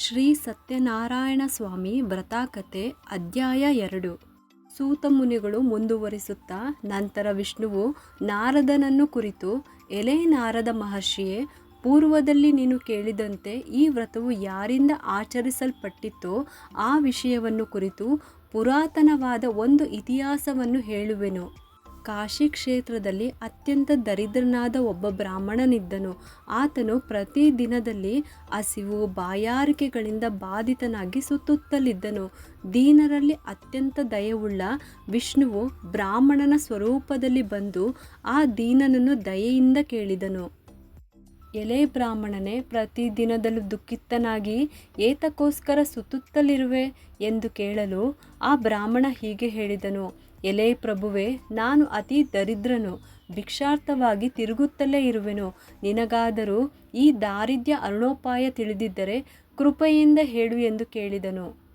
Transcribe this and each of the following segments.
ಶ್ರೀ ಸತ್ಯನಾರಾಯಣ ಸ್ವಾಮಿ ವ್ರತಾಕತೆ ಅಧ್ಯಾಯ ಎರಡು. ಸೂತ ಮುನಿಗಳು ಮುಂದುವರಿಸುತ್ತಾ ನಂತರ ವಿಷ್ಣುವು ನಾರದನನ್ನು ಕುರಿತು, ಎಲೆ ನಾರದ ಮಹರ್ಷಿಯೇ, ಪೂರ್ವದಲ್ಲಿ ನೀನು ಕೇಳಿದಂತೆ ಈ ವ್ರತವು ಯಾರಿಂದ ಆಚರಿಸಲ್ಪಟ್ಟಿತ್ತೋ ಆ ವಿಷಯವನ್ನು ಕುರಿತು ಪುರಾತನವಾದ ಒಂದು ಇತಿಹಾಸವನ್ನು ಹೇಳುವೆನು. ಕಾಶಿ ಕ್ಷೇತ್ರದಲ್ಲಿ ಅತ್ಯಂತ ದರಿದ್ರನಾದ ಒಬ್ಬ ಬ್ರಾಹ್ಮಣನಿದ್ದನು. ಆತನು ಪ್ರತಿ ದಿನದಲ್ಲಿ ಹಸಿವು, ಬಾಯಾರಿಕೆಗಳಿಂದ ಬಾಧಿತನಾಗಿ ಸುತ್ತುತ್ತಲಿದ್ದನು. ದೀನರಲ್ಲಿ ಅತ್ಯಂತ ದಯವುಳ್ಳ ವಿಷ್ಣುವು ಬ್ರಾಹ್ಮಣನ ಸ್ವರೂಪದಲ್ಲಿ ಬಂದು ಆ ದೀನನನ್ನು ದಯೆಯಿಂದ ಕೇಳಿದನು. ಎಲೆ ಬ್ರಾಹ್ಮಣನೇ ಪ್ರತಿದಿನದಲ್ಲೂ ದುಃಖಿತನಾಗಿ ಏತಕ್ಕೋಸ್ಕರ ಸುತ್ತುತ್ತಲಿರುವೆ ಎಂದು ಕೇಳಲು ಆ ಬ್ರಾಹ್ಮಣ ಹೀಗೆ ಹೇಳಿದನು. ಎಲೆ ಪ್ರಭುವೆ, ನಾನು ಅತಿ ದರಿದ್ರನು, ಭಿಕ್ಷಾರ್ಥವಾಗಿ ತಿರುಗುತ್ತಲೇ ಇರುವೆನು. ನಿನಗಾದರೂ ಈ ದಾರಿದ್ರ್ಯ ಅರುಣೋಪಾಯ ತಿಳಿದಿದ್ದರೆ ಕೃಪೆಯಿಂದ ಹೇಳು ಎಂದು ಕೇಳಿದನು.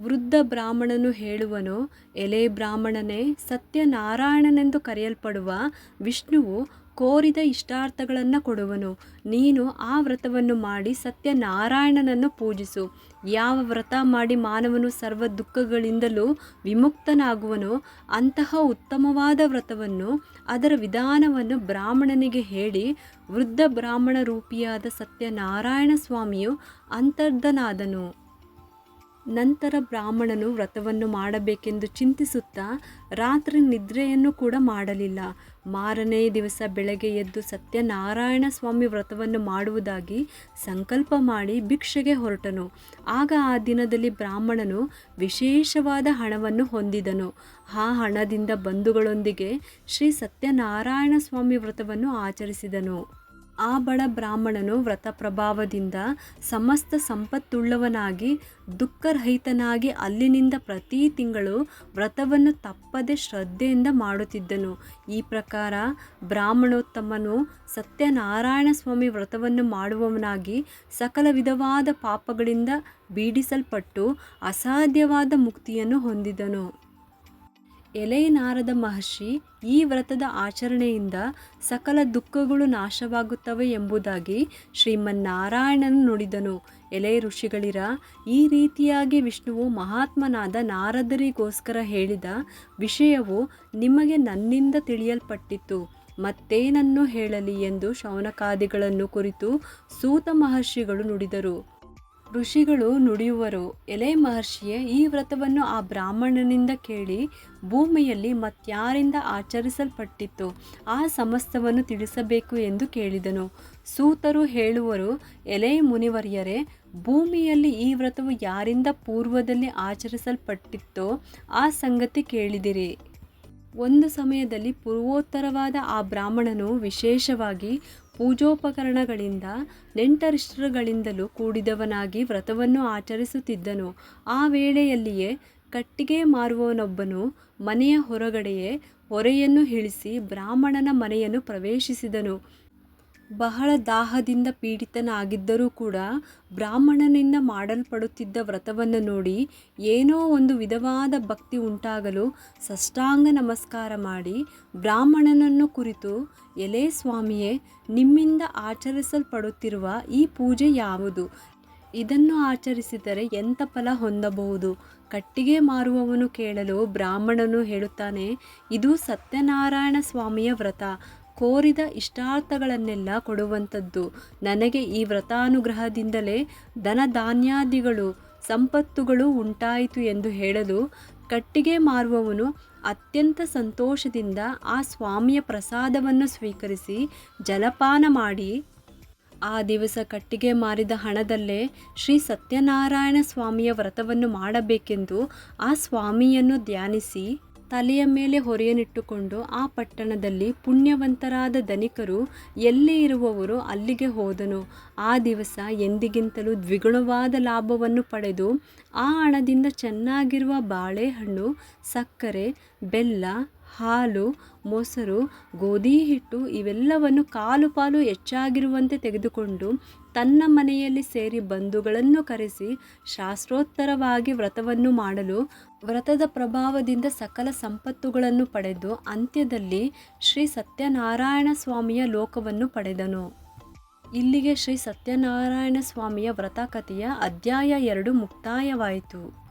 ವೃದ್ಧ ಬ್ರಾಹ್ಮಣನು ಹೇಳುವನು, ಎಲೆ ಬ್ರಾಹ್ಮಣನೇ, ಸತ್ಯನಾರಾಯಣನೆಂದು ಕರೆಯಲ್ಪಡುವ ವಿಷ್ಣುವು ಕೋರಿದ ಇಷ್ಟಾರ್ಥಗಳನ್ನು ಕೊಡುವನು. ನೀನು ಆ ವ್ರತವನ್ನು ಮಾಡಿ ಸತ್ಯನಾರಾಯಣನನ್ನು ಪೂಜಿಸು. ಯಾವ ವ್ರತ ಮಾಡಿ ಮಾನವನು ಸರ್ವ ದುಃಖಗಳಿಂದಲೂ ವಿಮುಕ್ತನಾಗುವನೋ, ಅಂತಹ ಉತ್ತಮವಾದ ವ್ರತವನ್ನು ಅದರ ವಿಧಾನವನ್ನು ಬ್ರಾಹ್ಮಣನಿಗೆ ಹೇಳಿ ವೃದ್ಧ ಬ್ರಾಹ್ಮಣ ರೂಪಿಯಾದ ಸತ್ಯನಾರಾಯಣ ಸ್ವಾಮಿಯು ಅಂತರ್ಧನಾದನು. ನಂತರ ಬ್ರಾಹ್ಮಣನು ವ್ರತವನ್ನು ಮಾಡಬೇಕೆಂದು ಚಿಂತಿಸುತ್ತಾ ರಾತ್ರಿ ನಿದ್ರೆಯನ್ನು ಕೂಡ ಮಾಡಲಿಲ್ಲ. ಮಾರನೇ ದಿವಸ ಬೆಳಗ್ಗೆ ಎದ್ದು ಸತ್ಯನಾರಾಯಣ ಸ್ವಾಮಿ ವ್ರತವನ್ನು ಮಾಡುವುದಾಗಿ ಸಂಕಲ್ಪ ಮಾಡಿ ಭಿಕ್ಷೆಗೆ ಹೊರಟನು. ಆಗ ಆ ದಿನದಲ್ಲಿ ಬ್ರಾಹ್ಮಣನು ವಿಶೇಷವಾದ ಹಣವನ್ನು ಹೊಂದಿದನು. ಆ ಹಣದಿಂದ ಬಂಧುಗಳೊಂದಿಗೆ ಶ್ರೀ ಸತ್ಯನಾರಾಯಣ ಸ್ವಾಮಿ ವ್ರತವನ್ನು ಆಚರಿಸಿದನು. ಆ ಬಡ ಬ್ರಾಹ್ಮಣನು ವ್ರತ ಪ್ರಭಾವದಿಂದ ಸಮಸ್ತ ಸಂಪತ್ತುಳ್ಳವನಾಗಿ, ದುಃಖರಹಿತನಾಗಿ ಅಲ್ಲಿನಿಂದ ಪ್ರತಿ ತಿಂಗಳು ವ್ರತವನ್ನು ತಪ್ಪದೆ ಶ್ರದ್ಧೆಯಿಂದ ಮಾಡುತ್ತಿದ್ದನು. ಈ ಪ್ರಕಾರ ಬ್ರಾಹ್ಮಣೋತ್ತಮನು ಸತ್ಯನಾರಾಯಣ ಸ್ವಾಮಿ ವ್ರತವನ್ನು ಮಾಡುವವನಾಗಿ ಸಕಲ ವಿಧವಾದ ಪಾಪಗಳಿಂದ ಬೀಡಿಸಲ್ಪಟ್ಟು ಅಸಾಧ್ಯವಾದ ಮುಕ್ತಿಯನ್ನು ಹೊಂದಿದನು. ಎಲೆ ನಾರದ ಮಹರ್ಷಿ ಈ ವ್ರತದ ಆಚರಣೆಯಿಂದ ಸಕಲ ದುಃಖಗಳು ನಾಶವಾಗುತ್ತವೆ ಎಂಬುದಾಗಿ ಶ್ರೀಮನ್ನಾರಾಯಣನು ನುಡಿದನು. ಎಲೆ ಋಷಿಗಳಿರ ಈ ರೀತಿಯಾಗಿ ವಿಷ್ಣುವು ಮಹಾತ್ಮನಾದ ನಾರದರಿಗೋಸ್ಕರ ಹೇಳಿದ ವಿಷಯವು ನಿಮಗೆ ನನ್ನಿಂದ ತಿಳಿಯಲ್ಪಟ್ಟಿತ್ತು. ಮತ್ತೇನನ್ನು ಹೇಳಲಿ ಎಂದು ಶೌನಕಾದಿಗಳನ್ನು ಕುರಿತು ಸೂತ ಮಹರ್ಷಿಗಳು ನುಡಿದರು. ಋಷಿಗಳು ನುಡಿಯುವರು, ಎಲೆ ಮಹರ್ಷಿಯೇ, ಈ ವ್ರತವನ್ನು ಆ ಬ್ರಾಹ್ಮಣನಿಂದ ಕೇಳಿ ಭೂಮಿಯಲ್ಲಿ ಮತ್ಯಾರಿಂದ ಆಚರಿಸಲ್ಪಟ್ಟಿತ್ತು, ಆ ಸಮಸ್ತವನ್ನು ತಿಳಿಸಬೇಕು ಎಂದು ಕೇಳಿದನು. ಸೂತರು ಹೇಳುವರು, ಎಲೆ ಮುನಿವರ್ಯರೇ, ಭೂಮಿಯಲ್ಲಿ ಈ ವ್ರತವು ಯಾರಿಂದ ಪೂರ್ವದಲ್ಲಿ ಆಚರಿಸಲ್ಪಟ್ಟಿತ್ತೋ ಆ ಸಂಗತಿ ಕೇಳಿದಿರಿ. ಒಂದು ಸಮಯದಲ್ಲಿ ಪೂರ್ವೋತ್ತರವಾದ ಆ ಬ್ರಾಹ್ಮಣನು ವಿಶೇಷವಾಗಿ ಪೂಜೋಪಕರಣಗಳಿಂದ ನೆಂಟರಿಷ್ಟರುಗಳಿಂದಲೂ ಕೂಡಿದವನಾಗಿ ವ್ರತವನ್ನು ಆಚರಿಸುತ್ತಿದ್ದನು. ಆ ವೇಳೆಯಲ್ಲಿಯೇ ಕಟ್ಟಿಗೆ ಮಾರುವವನೊಬ್ಬನು ಮನೆಯ ಹೊರಗಡೆಯೇ ಹೊರೆಯನ್ನು ಇಳಿಸಿ ಬ್ರಾಹ್ಮಣನ ಮನೆಯನ್ನು ಪ್ರವೇಶಿಸಿದನು. ಬಹಳ ದಾಹದಿಂದ ಪೀಡಿತನಾಗಿದ್ದರೂ ಕೂಡ ಬ್ರಾಹ್ಮಣನಿಂದ ಮಾಡಲ್ಪಡುತ್ತಿದ್ದ ವ್ರತವನ್ನು ನೋಡಿ ಏನೋ ಒಂದು ವಿಧವಾದ ಭಕ್ತಿ ಉಂಟಾಗಲು ಸಷ್ಟಾಂಗ ನಮಸ್ಕಾರ ಮಾಡಿ ಬ್ರಾಹ್ಮಣನನ್ನು ಕುರಿತು, ಎಲೆ ಸ್ವಾಮಿಯೇ, ನಿಮ್ಮಿಂದ ಆಚರಿಸಲ್ಪಡುತ್ತಿರುವ ಈ ಪೂಜೆ ಯಾವುದು? ಇದನ್ನು ಆಚರಿಸಿದರೆ ಎಂಥ ಫಲ ಹೊಂದಬಹುದು? ಕಟ್ಟಿಗೆ ಮಾರುವವನು ಕೇಳಲು ಬ್ರಾಹ್ಮಣನು ಹೇಳುತ್ತಾನೆ, ಇದು ಸತ್ಯನಾರಾಯಣ ಸ್ವಾಮಿಯ ವ್ರತ. ಕೋರಿದ ಇಷ್ಟಾರ್ಥಗಳನ್ನೆಲ್ಲ ಕೊಡುವಂಥದ್ದು ನನಗೆ ಈ ವ್ರತಾನುಗ್ರಹದಿಂದಲೇ ಧನಧಾನ್ಯಾದಿಗಳು ಸಂಪತ್ತುಗಳು ಉಂಟಾಯಿತು ಎಂದು ಹೇಳಲು ಕಟ್ಟಿಗೆ ಮಾರುವವನು ಅತ್ಯಂತ ಸಂತೋಷದಿಂದ ಆ ಸ್ವಾಮಿಯ ಪ್ರಸಾದವನ್ನು ಸ್ವೀಕರಿಸಿ ಜಲಪಾನ ಮಾಡಿ ಆ ದಿವಸ ಕಟ್ಟಿಗೆ ಮಾರಿದ ಹಣದಲ್ಲೇ ಶ್ರೀ ಸತ್ಯನಾರಾಯಣ ಸ್ವಾಮಿಯ ವ್ರತವನ್ನು ಮಾಡಬೇಕೆಂದು ಆ ಸ್ವಾಮಿಯನ್ನು ಧ್ಯಾನಿಸಿ ತಲೆಯ ಮೇಲೆ ಹೊರೆಯನ್ನಿಟ್ಟುಕೊಂಡು ಆ ಪಟ್ಟಣದಲ್ಲಿ ಪುಣ್ಯವಂತರಾದ ಧನಿಕರು ಎಲ್ಲಿ ಇರುವವರು ಅಲ್ಲಿಗೆ ಹೋದನು. ಆ ದಿವಸ ಎಂದಿಗಿಂತಲೂ ದ್ವಿಗುಣವಾದ ಲಾಭವನ್ನು ಪಡೆದು ಆ ಹಣದಿಂದ ಚೆನ್ನಾಗಿರುವ ಬಾಳೆಹಣ್ಣು, ಸಕ್ಕರೆ, ಬೆಲ್ಲ ಹಾಲು, ಮೊಸರು, ಗೋಧಿ ಹಿಟ್ಟು ಇವೆಲ್ಲವನ್ನು ಕಾಲು ಪಾಲು ಹೆಚ್ಚಾಗಿರುವಂತೆ ತೆಗೆದುಕೊಂಡು ತನ್ನ ಮನೆಯಲ್ಲಿ ಸೇರಿ ಬಂಧುಗಳನ್ನು ಕರೆಸಿ ಶಾಸ್ತ್ರೋತ್ತರವಾಗಿ ವ್ರತವನ್ನು ಮಾಡಲು ವ್ರತದ ಪ್ರಭಾವದಿಂದ ಸಕಲ ಸಂಪತ್ತುಗಳನ್ನು ಪಡೆದು ಅಂತ್ಯದಲ್ಲಿ ಶ್ರೀ ಸತ್ಯನಾರಾಯಣ ಸ್ವಾಮಿಯ ಲೋಕವನ್ನು ಪಡೆದನು. ಇಲ್ಲಿಗೆ ಶ್ರೀ ಸತ್ಯನಾರಾಯಣ ಸ್ವಾಮಿಯ ವ್ರತಕಥೆಯ ಅಧ್ಯಾಯ ಎರಡು ಮುಕ್ತಾಯವಾಯಿತು.